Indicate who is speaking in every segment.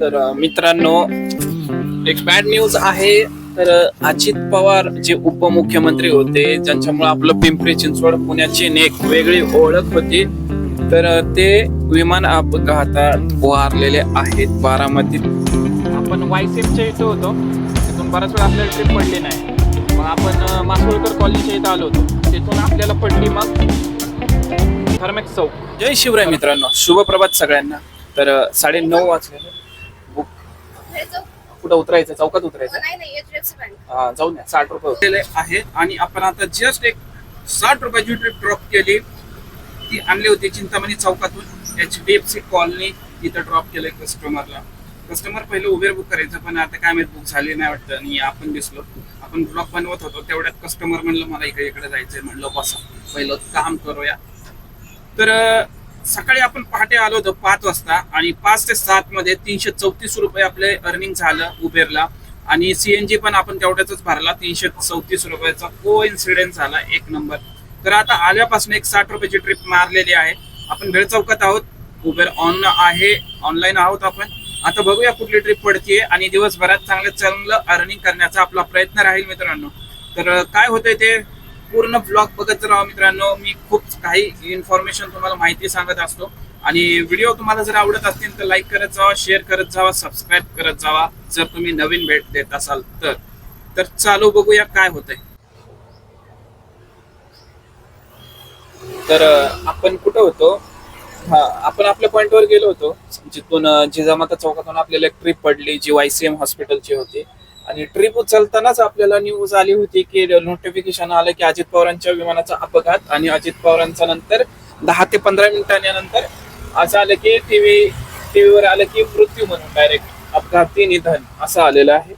Speaker 1: तर मित्रांनो एक बॅड न्यूज आहे. तर अजित पवार जे उपमुख्यमंत्री होते ज्यांच्यामुळे आपलं पिंपरी चिंचवड पुण्याची एक वेगळी ओळख होती तर ते विमान अपघातात वारलेले आहेत बारामतीत. आपण वायसेफच्या इथं होतो. तिथून बराच वेळ आपल्याला ट्रिप पडली नाही. मग आपण मासोळकर कॉलेजच्या इथं आलो होतो. तिथून आपल्याला पडली मग थर्मेक्स चौक. जय शिवराय मित्रांनो. शुभप्रभात सगळ्यांना. तर साडे नऊ वाजले. कुठं उतरायचं चौकात उतरायचं
Speaker 2: नाही नाही एचडीएफसी बँक
Speaker 1: हा, जाऊन द्या साठ रुपये होते आहे आणि आपण आता जस्ट एक साठ रुपयाची ट्रिप ड्रॉप केली ती आणली होती चिंतामणी चौकातून. H D F C colony इथं ड्रॉप केलंय कस्टमरला कस्टमर पहिलं उबेर बुक करायचं पण आता काय माहीत बुक झाली नाही वाटतं. आणि आपण दिसलो आपण ब्लॉग बनवत होतो तेवढ्यात कस्टमर म्हणलं मला इकडे इकडे जायचंय. म्हणलं बसा पहिलं काम करूया. तर अं, सकाळी आपण पहाटे आलो होतो पाच वाजता आणि पाच ते सात मध्ये तीनशे चौतीस रुपये आपले अर्निंग झालं उबेरला. आणि सीएनजी पण आपण तेवढ्याच भरला. तीनशे चौतीस रुपयाचा को इन्सिडेंट झाला एक नंबर तर आता आल्यापासून एक साठ रुपयाची ट्रिप मारलेली आहे. आपण भेळ चौकात आहोत. उबेर ऑन आहे. ऑनलाईन आहोत आपण. आता बघूया कुठली ट्रिप पडतीये आणि दिवसभरात चांगलं चांगलं अर्निंग करण्याचा आपला प्रयत्न राहील मित्रांनो. तर काय होतंय ते? पूर्ण ब्लॉग बघत राहा मित्रांनो. मी खूप काही इन्फॉर्मेशन तुम्हाला माहिती सांगत असतो. आणि व्हिडिओ तुम्हाला जर आवडत असतील तर लाईक करत जावा शेअर करत जावा सबस्क्राईब करत जावा. जर तुम्ही नवीन भेट देत असाल तर. तर चालू बघूया काय होतंय. तर आपण कुठं होतो? हा आपण आपल्या पॉइंटवर गेलो होतो. जिथून जिजामाता चौकातून आपल्याला एक ट्रिप पडली जी वायसीएम हॉस्पिटलची होती. आणि ट्रिप उचलतानाच आपल्याला न्यूज आली होती की नोटिफिकेशन आलं की अजित पवारांच्या विमानाचा अपघात आणि अजित पवारांचा नंतर दहा ते पंधरा मिनिटांनंतर असं आलं की टीव्ही टीव्हीवर आलं की मृत्यू म्हणून डायरेक्ट अपघाती निधन असं आलेलं आहे.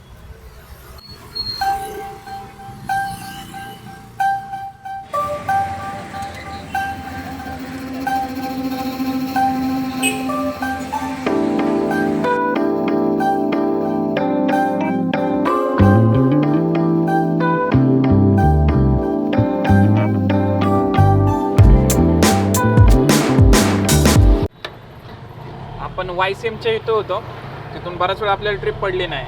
Speaker 1: आपण एमच्या इथं होतो. तिथून बराच वेळ आपल्याला ट्रिप पडली नाही.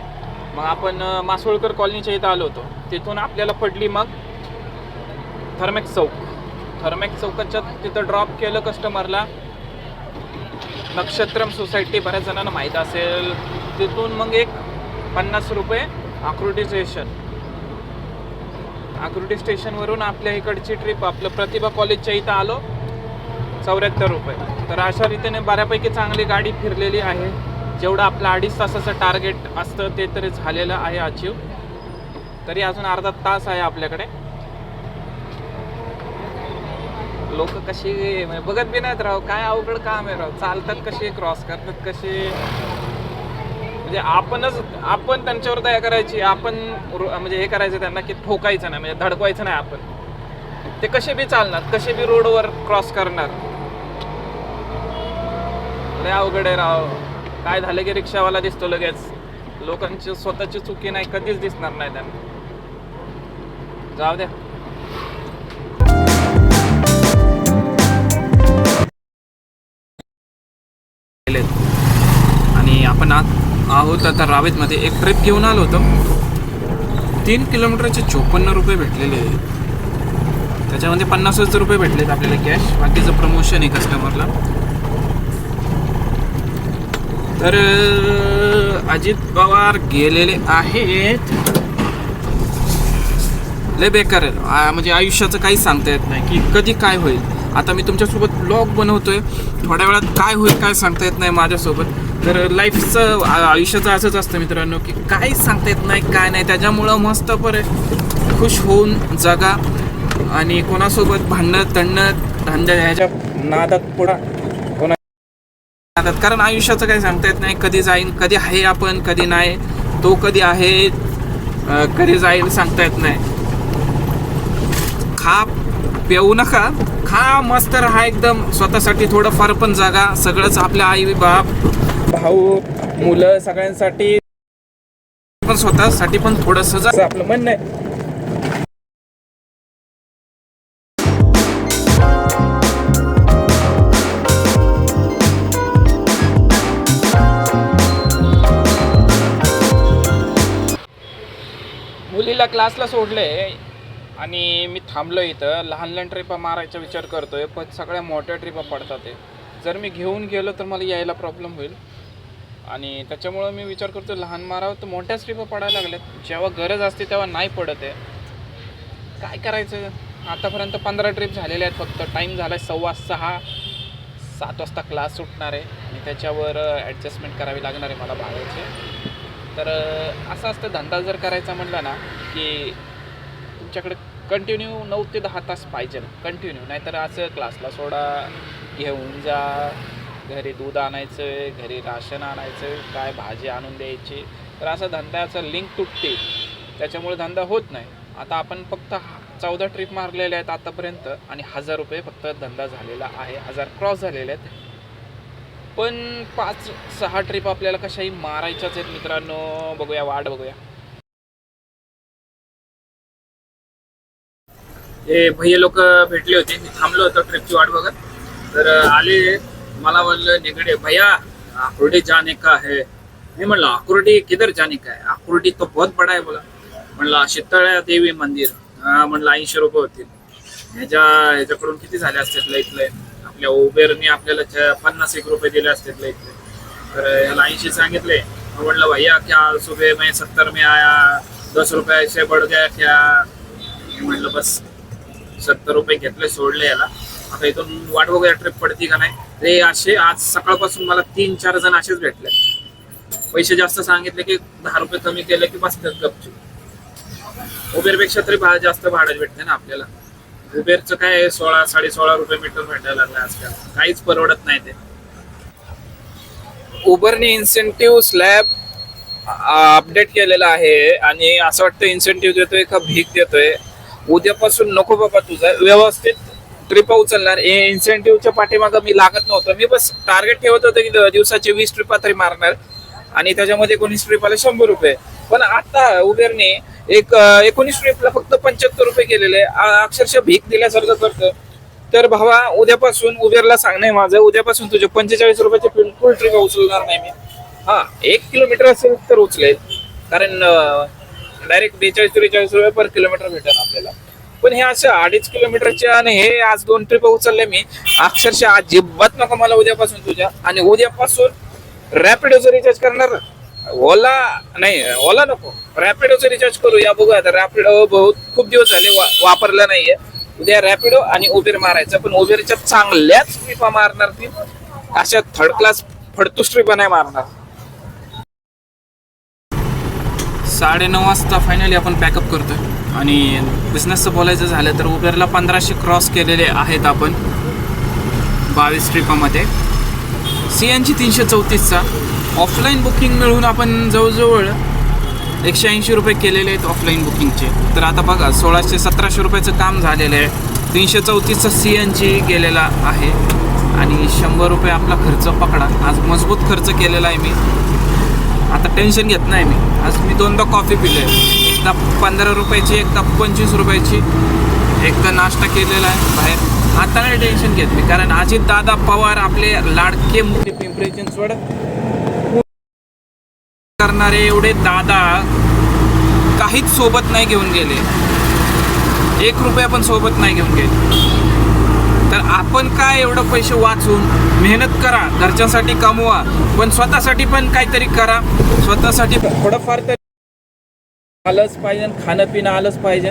Speaker 1: मग आपण मासोळकर कॉलनीच्या इथं आलो होतो. तिथून आपल्याला पडली मग थर्मेक चौक. थर्मेक चौकाच्या तिथं ड्रॉप केलं कस्टमरला नक्षत्रम सोसायटी बऱ्याच जणांना माहीत असेल. तिथून मग एक पन्नास रुपये आकृती स्टेशन आकृती स्टेशनवरून आपल्या इकडची ट्रिप आपलं प्रतिभा कॉलेजच्या इथं आलो. चौऱ्याहत्तर रुपये. तर अशा रीतीने बऱ्यापैकी चांगली गाडी फिरलेली आहे. जेवढं आपलं अडीच तासाचं टार्गेट असतं ते तरी झालेलं आहे अचीव तरी अजून अर्धा तास आहे आपल्याकडे. लोक कशी म्हणजे बघत बी नाहीत राव काय अवघड काम आहे राव. चालतात कसे क्रॉस करतात कसे म्हणजे आपणच आपण त्यांच्यावर दया करायची आपण म्हणजे हे करायचं त्यांना की ठोकायचं नाही म्हणजे धडकवायचं नाही आपण. ते कसे बी चालणार कसे बी रोडवर क्रॉस करणार लय अवघड आहे राव. काय झालं की रिक्षावाला दिसतो लगेच. लोकांची स्वतःची चुकी नाही कधीच दिसणार नाही त्यांना. जाऊ द्या. आणि आपण आत आहोत आता रावेतमध्ये. एक ट्रिप घेऊन आलो होतो. तीन किलोमीटरचे चोपन्न रुपये भेटलेले आहेत. त्याच्यामध्ये पन्नासच रुपये भेटलेत आपल्याला कॅश बाकीचं प्रमोशन आहे कस्टमरला तर अजित पवार गेलेले आहेत. लय बेकार आहे. म्हणजे आयुष्याचं काही सांगता येत नाही की कधी काय होईल. आता मी तुमच्यासोबत ब्लॉग बनवतोय. थोड्या वेळात काय होईल काय सांगता येत नाही माझ्यासोबत. तर लाईफचं आयुष्याचं असंच असतं मित्रांनो की काहीच सांगता येत नाही काय नाही. त्याच्यामुळं मस्त बरे खुश होऊन जगा. आणि कोणासोबत भांडणं तणणं धंद्या ह्याच्या नादात पुढा नादात कारण आयुष्याचं काही सांगता येत नाही कधी जाईन कधी आहे आपण कधी नाही. तो कधी आहे कधी जाईल सांगता येत नाही. खा पेऊ नका. खा मस्त राहा एकदम. स्वतःसाठी थोडंफार पण जागा. सगळंच आपल्या आई बाप भाऊ मुलं सगळ्यांसाठी. पण स्वतःसाठी पण थोडंसं आपलं म्हणणं आहे. क्लासला सोडले आणि मी थांबलो इथं. लहान लहान ट्रिपा मारायचा विचार करतोय पण सगळ्या मोठ्या ट्रिपा पडतात आहे जर मी घेऊन गेलो तर मला यायला प्रॉब्लेम होईल. आणि त्याच्यामुळं मी विचार करतो लहान मारावं तर मोठ्याच ट्रिपा पडायला लागल्यात. जेव्हा गरज असते तेव्हा नाही पडत आहे. काय करायचं? आतापर्यंत पंधरा ट्रिप झालेल्या आहेत फक्त. टाईम झाला आहे सव्वा सहा. सात वाजता क्लास सुटणार आहे. आणि त्याच्यावर ॲडजस्टमेंट करावी लागणार आहे मला भागायचे तर असं असतं. धंदा जर करायचा म्हटलं ना की तुमच्याकडे कंटिन्यू नऊ ते दहा तास पाहिजे कंटिन्यू नाहीतर असं क्लासला सोडा घेऊन जा. घरी दूध आणायचं घरी राशन आणायचं काय भाजी आणून द्यायची. तर असा धंद्याचं लिंक तुटते. त्याच्यामुळे धंदा होत नाही. आता आपण फक्त चौदा ट्रिप मारलेल्या आहेत आतापर्यंत आणि हजार रुपये फक्त धंदा झालेला आहे. हजार क्रॉस झालेले आहेत. पण पाच सहा ट्रिप आपल्याला कशाही मारायच्याच आहेत मित्रांनो. बघूया वाट बघूया. हे भैया लोक भेटले होते मी थांबलो होतो ट्रिपची वाट बघत. तर आले. मला म्हणलं निगडे भैया आकुर्डी जाने का है? मी म्हणलं आकुर्डी किधर जाने का है? आकुर्डी तो बहुत बडा आहे बोला. म्हणलं शीतळ्या देवी मंदिर. म्हणलं ऐंशी रुपये होतील. ह्याच्या ह्याच्याकडून किती झाले असतात इथले आपल्या उबेरने आपल्याला च- पन्नास एक रुपये दिले असतात इथले तर ह्याला ऐंशी सांगितले. म्हणलं भैया क्या सुबह में सत्तर में आया? दस रुपये बड बढ़ गया क्या? म्हणलं बस. सत्तर रुपये घेतले सोडले याला. आता इथून वाट बघूया ट्रिप पडती का नाही. ते असे आज सकाळपासून मला तीन चार जण असेच भेटले. पैसे जास्त सांगितले की दहा रुपये कमी केले की बसतात गपचूप. उबेरपेक्षा तरी भा जास्त भाडं भेटते ना आपल्याला. उबेरचं काय आहे, सोळा साडे सोळा रुपये मीटर भेटायला लागलं आजकाल. काहीच परवडत नाही ते. उबरने इन्सेंटिव्ह स्लॅब अपडेट केलेला आहे आणि असं वाटतं इन्सेंटिव्ह देतोय का भीक देतोय? उद्यापासून नको बाबा तुझं. व्यवस्थित. ट्रिप उचलणार. इन्सेंटिव्हच्या पाठीमागं मी लागत नव्हतं. मी बस टार्गेट ठेवत होतं की द- दिवसाचे वीस ट्रिपा तरी मारणार. आणि त्याच्यामध्ये एकोणीस ट्रिपाला शंभर रुपये. पण आता उबेरने एक एकोणीस ट्रिपला फक्त पंच्याहत्तर रुपये केलेले अक्षरशः भीक दिल्यासारखं करतं. तर भावा उद्यापासून उबेरला सांगणं माझं. उद्यापासून तुझे पंचेचाळीस रुपयाचे फुल ट्रिप उचलणार नाही मी. हा एक किलोमीटर असेल तर उचलेल. कारण डायरेक्ट बेचाळीस त्रेचाळीस रुपये पर किलोमीटर भेटेल आपल्याला. पण हे असं अडीच किलोमीटरचे आणि हे आज दोन ट्रिप उचलले मी. अक्षरशः अजिबात नको मला उद्यापासून तुझ्या. आणि उद्यापासून रॅपिडोचं रिचार्ज करणार. ओला नाही ओला नको. रॅपिडोचं रिचार्ज करूया बघूया आता रॅपिडो बहुत खूप दिवस झाले वा- वापरला नाहीये. उद्या रॅपिडो आणि उबेर मारायचं. पण उबेरच्या चांगल्याच ट्रिपा मारणार ती. अशा थर्ड क्लास फडतूस ट्रिपा नाही मारणार. साडेनऊ वाजता फायनली आपण पॅकअप करतोय. आणि बिझनेसचं बोलायचं झालं तर उबेरला पंधराशे क्रॉस केलेले आहेत आपण बावीस ट्रिपामध्ये सी एनची तीनशे चौतीसचा. ऑफलाईन बुकिंग मिळून आपण जवळजवळ एकशे ऐंशी रुपये केलेले आहेत ऑफलाईन बुकिंगचे तर आता बघा सोळाशे सतराशे रुपयाचं काम झालेलं आहे. तीनशे चौतीसचा सी एन जी गेलेला आहे. आणि शंभर रुपये आपला खर्च पकडा. आज मजबूत खर्च केलेला आहे मी. आता टेन्शन घेत नाही मी. आज मी दोनदा कॉफी पिले एकदा पंधरा रुपयाची एकदा पंचवीस रुपयाची. एकदा नाश्ता केलेला आहे बाहेर. आता नाही टेन्शन घेत मी कारण अजित दादा पवार आपले लाडके मोठे पिंपरी चिंचवड करणारे एवढे दादा काहीच सोबत नाही घेऊन गेले. एक रुपया पण सोबत नाही घेऊन गेले. तर आपण काय एवढं पैसे वाचून मेहनत करा घरच्यांसाठी कमवा पण स्वतःसाठी पण काहीतरी करा. स्वतःसाठी थोडंफार तरी आलंच पाहिजे खाणं पिणं आलंच पाहिजे.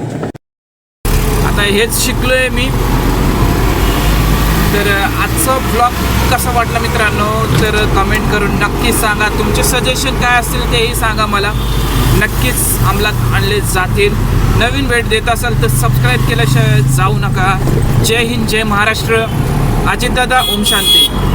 Speaker 1: आता हेच शिकलोय मी. तर आजचा ब्लॉग कसा वाटला मित्रांनो? तर कमेंट करून नक्कीच सांगा. तुमचे सजेशन काय असतील तेही सांगा मला. नक्कीच अंमलात आणले जातील. नवीन भेट देत असाल तर सबस्क्राईब केल्याशिवाय जाऊ नका. जय हिंद जय महाराष्ट्र. अजितदादा ओम शांती.